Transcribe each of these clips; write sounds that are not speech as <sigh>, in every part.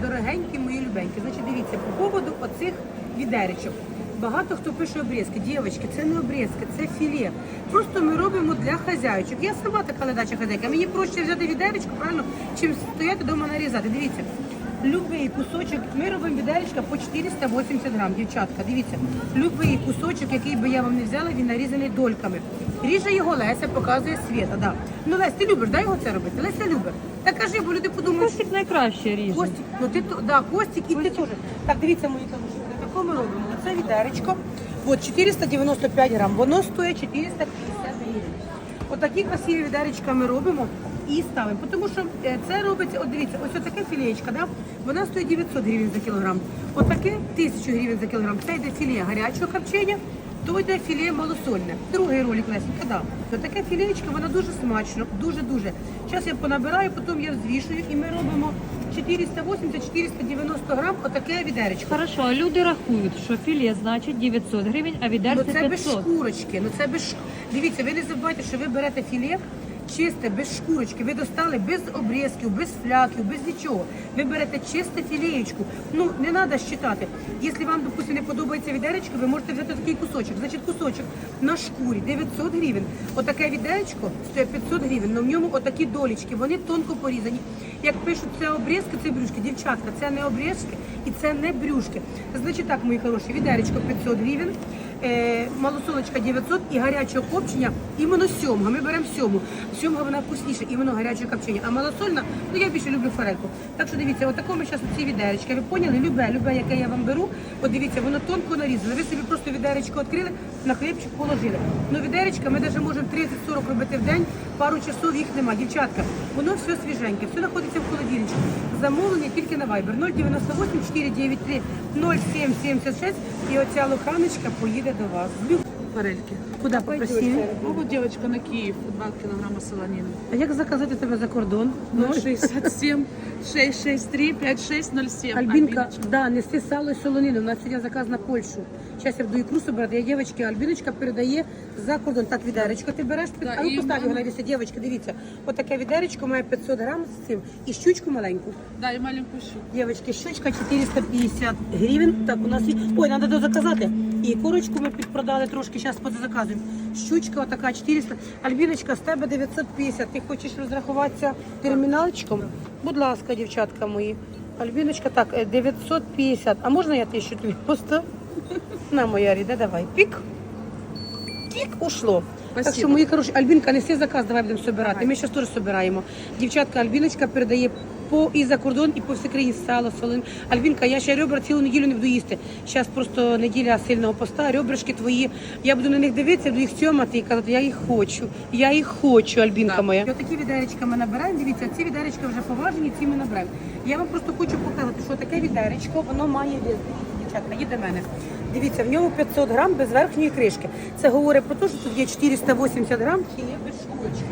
дорогенькі мої любенькі. Значить, дивіться, по поводу оцих відеречок. Багато хто пише обрізки. Дівчатки, це не обрізки, це філе. Просто ми робимо для хазяючок. Я сама така ледача хазяйка. Мені проще взяти відеречко, правильно, чим стояти вдома нарізати. Дивіться. Любий кусочок, ми робимо відеречка по 480 грам, дівчатка. Дивіться, любий кусочок, який би я вам не взяла, він нарізаний дольками. Ріже його Леся, показує світа. Да. Ну, Лесь, ти любиш, дай його це робити? Леся любить. Так кажи, бо люди подумають, Костик найкраще ріже. Костік, ну ти то- да, Костік і ти теж. Так, дивіться, мої хороші, тако ми робимо. Це відеречко. От 495 грам. Воно стоїть 450 гривень. Отакі красиві відеречка ми робимо і ставимо. Тому що е, це робиться, от дивіться, ось таке філеєчка, да? вона стоїть 900 гривень за кілограм. Отаке 1000 гривень за кілограм. Це йде філе гарячого харчення, то йде філе малосольне. Другий ролик Лесенька, да. То таке філеєчка, вона дуже смачно, дуже-дуже. Зараз я понабираю, потім я взвішую і ми робимо 480-490 грам отаке відеречко. Хорошо, а люди рахують, що філе значить 900 гривень, а Ну відерце це без шкурочки. Ну це без ш- дивіться, ви не забувайте, що ви берете філе чисте, без шкурочки. Ви достали без обрізків, без фляків, без нічого. Ви берете чисте філеєчку. Ну не треба щитати. Якщо вам, допустимо, не подобається відеречко, ви можете взяти такий кусочок. Значить, кусочок на шкурі 900 гривень. Отаке відеречко стоїть 500 гривень. але в ньому отакі долічки, вони тонко порізані. Як пишуть, це обрізки, це брюшки. Дівчатка, це не обрізки і це не брюшки. Значить так, мої хороші, відеречко 500 гривень. Е, малосолочка 900 і гарячого копчення, іменно сьомга. Ми беремо сьому. Сьомга вона вкусніша, іменно гаряче копчення. А малосольна, ну я більше люблю форельку. Так що дивіться, отако ми зараз ці відеречки. Ви поняли? Любе, любе, яке я вам беру. От дивіться, воно тонко нарізане. Ви собі просто відеречко відкрили, на хлібчик положили. Ну відеречка ми навіть можемо 30-40 робити в день, пару часов їх нема. Дівчатка, воно все свіженьке, все знаходиться в холодильничку. Замовлення тільки на Viber 098 493 0776 і оця лоханочка поїде до вас. Форельки. Куди попросили? Ну, вот девочка на Киев, 2 килограмма солонины. А як заказати тебе за кордон? 067 663 5607. Альбінка, да, неси сало і солонину. У нас сьогодні заказ на Польщу. Зараз я буду ікру собирати. Я дівчатки, Альбіночка передає за кордон. Так, відеречко ти береш, Да, а ну і постав його мама- на вісі. Дівчатки, дивіться. Отаке відеречко має 500 грам з цим. І щучку маленьку. Да, и маленькую щуку. Дівчатки, щучка 450 гривень. Так, у нас є. Ой, треба дозаказати. І курочку ми підпродали трошки, зараз подозаказуємо. Щучка отака 400. Альбіночка, з тебе 950. Ти хочеш розрахуватися терміналчиком? Будь ласка, дівчатка мої. Альбіночка, так, е, 950. А можна я тисячу тобі поставлю? На, моя ріда, давай. Пік. Пік ушло. Так що, мої хороші, Альбінка, неси заказ, давай будемо собирати. Ми зараз теж собираємо. Дівчатка, Альбіночка передає по і за кордон, і по всій країні сало, солин. Альбінка, я ще ребра цілу неділю не буду їсти. Зараз просто неділя сильного поста, ребрышки твої. Я буду на них дивитися, буду їх сьомати і казати, я їх хочу. Я їх хочу, Альбінка Так. моя. Отакі відеречка ми набираємо. Дивіться, ці відеречка вже поважені, ці ми набираємо. Я вам просто хочу показати, що таке відеречко, воно має вес. Дівчатка, їде мене. Дивіться, в ньому 500 грам без верхньої кришки. Це говорить про те, що тут є 480 грам чи є без шкурочки.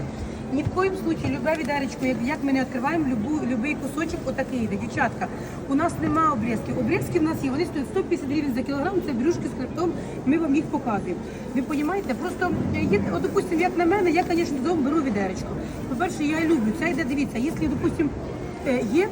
Ні в коїм случаї любе відеречко, як, як ми не відкриваємо, любу, любий кусочок отакий йде. Дівчатка, у нас нема обрізків. Обрізки в нас є, вони стоять 150 гривень за кілограм, це брюшки з хребтом, ми вам їх показуємо. Ви розумієте? Просто е, є, от, допустимо, як на мене, я, звісно, додому беру відеречко. По-перше, я люблю. Це йде, дивіться, якщо, допустимо, е, є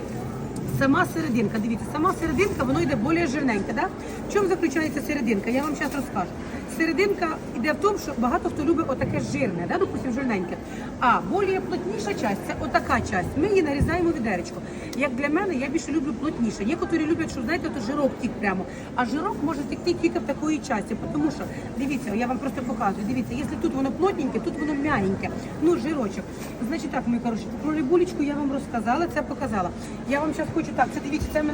Сама серединка, дивіться, сама серединка, воно йде більш жирненьке. Да? В чому заключається серединка? Я вам зараз розкажу. Серединка йде в тому, що багато хто любить отаке жирне, да? допустим, жирненьке. А більш плотніша часть це отака часть. Ми її нарізаємо відеречко. Як для мене, я більше люблю плотніше. Є, які люблять, що знаєте, то жирок тік прямо. А жирок може текти тільки в такої часті, тому що дивіться, я вам просто показую. Дивіться, якщо тут воно плотненьке, тут воно м'ягеньке. Ну, жирочок. Значить так, мої хороші, про рибулечку я вам розказала, це показала. Я вам зараз хочу так, це дивіться, це ми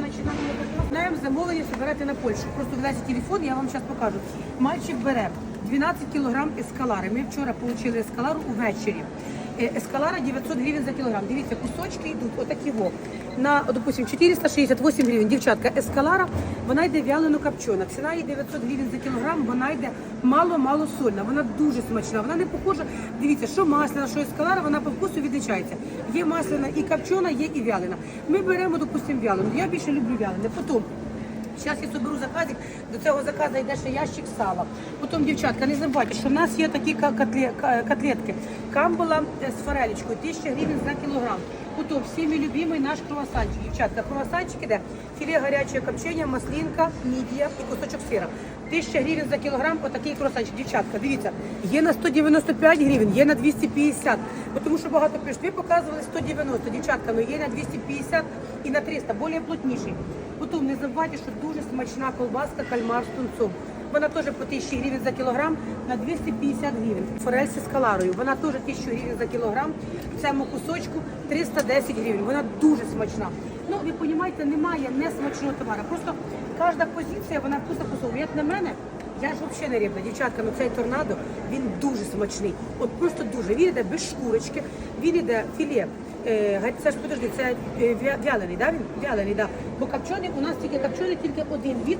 починаємо замовлення собирати на Польщу. Просто вдасться телефон, я вам зараз покажу. Мальчик бере 12 кілограм ескалари. Ми вчора отримали ескалару увечері. Е, Ескалара 900 гривень за кілограм. Дивіться, кусочки йдуть, отакі во. На, допустим, 468 гривень. Дівчатка, ескалара, вона йде вялено копчена. Ціна її 900 гривень за кілограм, вона йде мало-мало сольна. Вона дуже смачна. Вона не похожа. Дивіться, що масляна, що ескалара, вона по вкусу відлічається. Є масляна і копчена, є і вялена. Ми беремо, допустим, вялену. Я більше люблю вялене. Потім Зараз я соберу заказик, до цього заказу йде ще ящик сала. Потім, дівчатка, не забувайте, що в нас є такі котлетки. Камбула е, з форелечкою, 1000 гривень за кілограм. Потім всіми любимий наш круасанчик. Дівчатка, круасанчик іде філе гаряче копчення, маслинка, мідія і кусочок сира. 1000 гривень за кілограм, отакий круасанчик. Дівчатка, дивіться, є на 195 гривень, є на 250. Бо Тому що багато ви показували 190, дівчатка, ну є на 250 і на 300, більш плотніший. Потім не забувайте, що дуже смачна колбаска кальмар з тунцом. Вона теж по 1000 гривень за кілограм на 250 гривень. Форель зі скаларою, вона теж 1000 гривень за кілограм. В цьому кусочку 310 гривень. Вона дуже смачна. Ну, ви розумієте, немає несмачного товару. Просто кожна позиція, вона вкусно посовує. Як на мене, я ж взагалі не рибна. Дівчатка, ну цей торнадо, він дуже смачний. От просто дуже. Він іде без шкурочки, він іде філе. Е, Це ж подожди, це е, вялений, да? Він вялений, да. Бо копчений у нас тільки копчений, тільки один від.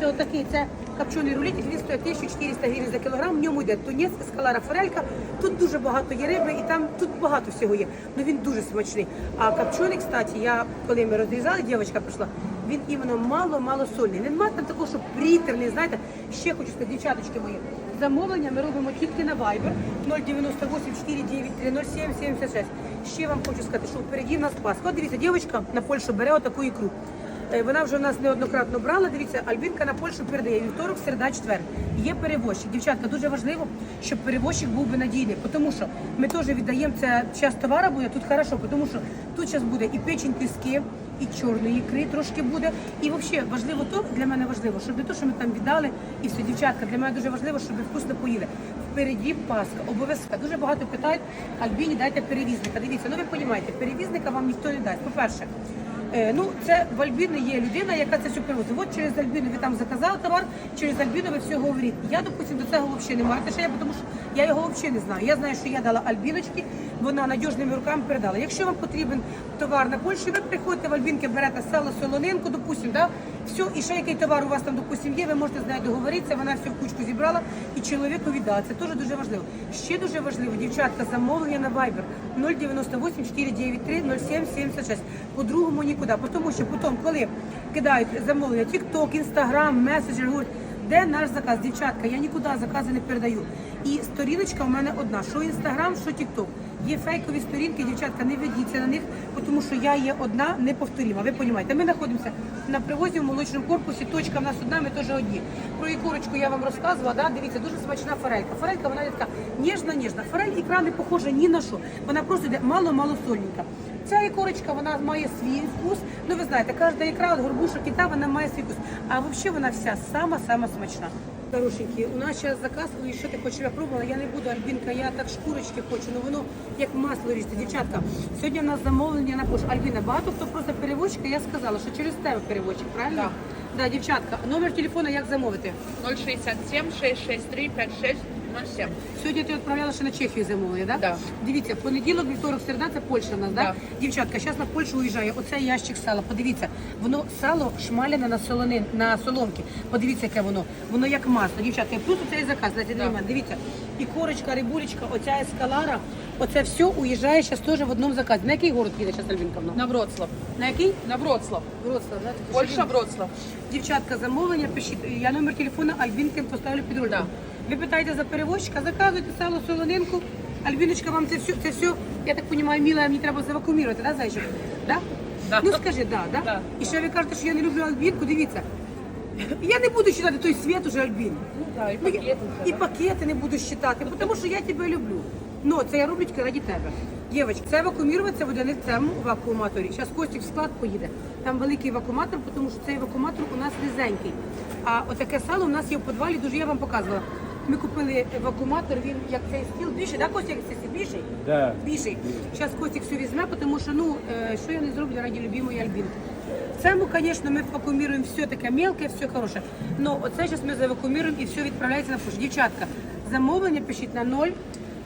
Це отакий, це копчений рулетик, він стоїть 1400 гривень за кілограм. В ньому йде тунець, скалара, форелька. Тут дуже багато є риби, і там тут багато всього є. Ну він дуже смачний. А копчений, кстати, я коли ми розрізали, дівчинка прийшла. Він іменно мало-мало сольний. Нема там такого, що притерний, знаєте. Ще хочу сказати, дівчаточки мої, замовлення ми робимо тільки на Viber 098 493 07 76. Ще вам хочу сказати, що впереді в нас Пасха. Дивіться, дівчинка на Польщу бере отаку ікру. Е, Вона вже у нас неоднократно брала. Дивіться, Альбінка на Польщу передає вівторок, середа, четвер. Є перевозчик. Дівчатка, дуже важливо, щоб перевозчик був би надійний, тому що ми теж віддаємо це час товару буде тут хорошо, тому що тут зараз буде і печень піски, і чорної ікри трошки буде. І взагалі важливо то для мене важливо, щоб не то, що ми там віддали, і все, дівчатка, для мене дуже важливо, щоб вкусно поїли. Впереді Пасха, обов'язково. Дуже багато питають, Альбіні дайте перевізника. Дивіться, ну ви розумієте, перевізника вам ніхто не дасть. По-перше, Ну, це в Альбіни є людина, яка це все привозить. От через Альбіну ви там заказали товар, через Альбіну ви все говорите. Я, допустим, до цього взагалі не маю отношення, тому що я його взагалі не знаю. Я знаю, що я дала Альбіночки, вона надіжними руками передала. Якщо вам потрібен товар на Польщі, ви приходите в Альбінки, берете сало, солонинку, допустим, да? Все, і ще який товар у вас там, допустим, є, ви можете з нею договоритися, вона всю кучку зібрала і чоловіку віддала. Це теж дуже важливо. Ще дуже важливо, дівчатка, замовлення на Viber 098 493 0776. По-другому нікуди. Тому що потім, коли кидають замовлення, TikTok, Instagram, меседжер, говорять, де наш заказ? Дівчатка, я нікуди закази не передаю. І сторіночка в мене одна: що Instagram, що TikTok. Є фейкові сторінки, дівчатка, не ведіться на них, тому що я є одна неповторима. Ви розумієте, ми знаходимося на привозі в молочному корпусі. Точка в нас одна, ми теж одні. Про ікорочку я вам розказувала. Да? Дивіться, дуже смачна форелька. Форелька, вона така ніжна, ніжна. Форель ікра не похожа ні на що. Вона просто йде мало-мало сольненька. Ця ікорочка, вона має свій вкус. Ну ви знаєте, кожна ікра від горбушок і та вона має свій вкус. А взагалі вона вся сама-сама смачна. Хорошенькі, у нас зараз заказ, і що ти хочеш, я пробувала, я не буду, Альбінка, я так шкурочки хочу, ну воно як масло ріжеться. Дівчатка, сьогодні у нас замовлення на пошту. Альбіна, багато хто просто переводчика, я сказала, що через тебе переводчик, правильно? Да. Да, дівчатка, номер телефона як замовити? 067 663 5607. Сьогодні ти відправляла ще на Чехію замовлення, да? Да. Дивіться, понеділок, вівторок, середа, це Польща в нас, да? Да. Дівчатка, зараз на Польщу уїжджає. Оце ящик сала. Подивіться, воно сало шмаляне на солонин, на соломки. Подивіться, яке воно. Воно як масло. Дівчатка, і плюс оцей заказ, знаєте, Да. Дивіться, і корочка, рибулечка, оця ескалара, оце все уїжджає зараз теж в одному заказі. На який город їде зараз Альбінка? На Вроцлав. На який? На Вроцлав. Вроцлав, да? Польша, Вроцлав. Дівчатка, замовлення пишіть. Я номер телефону Альбінки поставлю під роликом. Да. Ви питаєте за перевозчика, заказуйте сало, солонинку. Альбіночка, вам це все, це все, я так розумію, міла, мені треба завакумірувати, да, зайчик? Да? Да. Ну скажи, да, да? Да. І ще ви кажете, що я не люблю Альбінку, дивіться. Я не буду читати той світ уже Альбін. Ну да, и Ну, я- пакеты. і пакети не буду считати, тому що я тебе люблю. Ну, це я роблю тільки раді тебе. Дівчатки, це не в цьому вакууматорі. Зараз Костік в склад поїде. Там великий вакууматор, тому що цей вакууматор у нас низенький. А отаке сало у нас є в підвалі, дуже я вам показувала. Ми купили евакуатор, він як цей стіл більший, да, Костік, це більший? Да. Більший. Зараз Костік все візьме, тому що ну, е, що я не зроблю раді любимої Альбінки. Цьому, звісно, ми евакуюємо все таке мелке, все хороше. Ну, оце зараз ми завакууміруємо і все відправляється на пошту. Дівчатка, замовлення пишіть на 0.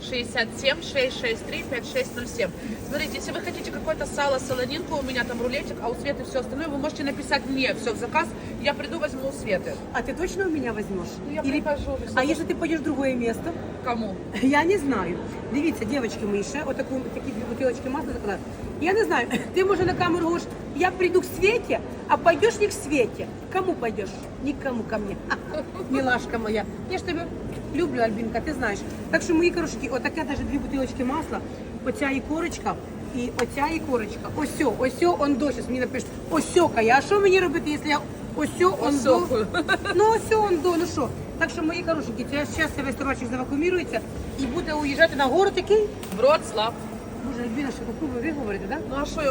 67 663 5607. Смотрите, если вы хотите какое-то сало, солонинку, у меня там рулетик, а у Светы все остальное, вы можете написать мне все в заказ, я приду, возьму у Светы. А ты точно у меня возьмешь? Ну, я Или- прикажу уже. А если ты пойдешь в другое место? Кому? <laughs> Я не знаю. Дивіться, дівчатки мої, ще отаку, такі дві бутилочки масла заказати. Я не знаю, <laughs> ти може на камеру говориш, я прийду к Свете, а пойдешь не к Свете. Кому пойдешь? Никому ко мне. Ха, <laughs> Милашка моя. Я ж тебе люблю, Альбінка, ти знаєш. Так що мої корошки, отаке даже дві бутилочки масла, оця і корочка, і оця і корочка. Осьо, осьо, он до, щас мені напишуть, осьокає. А що мені робити, якщо я осьо, он до? Ну осьо, он до, ну що? Так що, мої хорошенькі, це зараз весь товарчик завакумірується і буде уїжджати на город який? Вроцлав. Боже, Альбіна, що попробуй виговорити, так? Да? Ну а я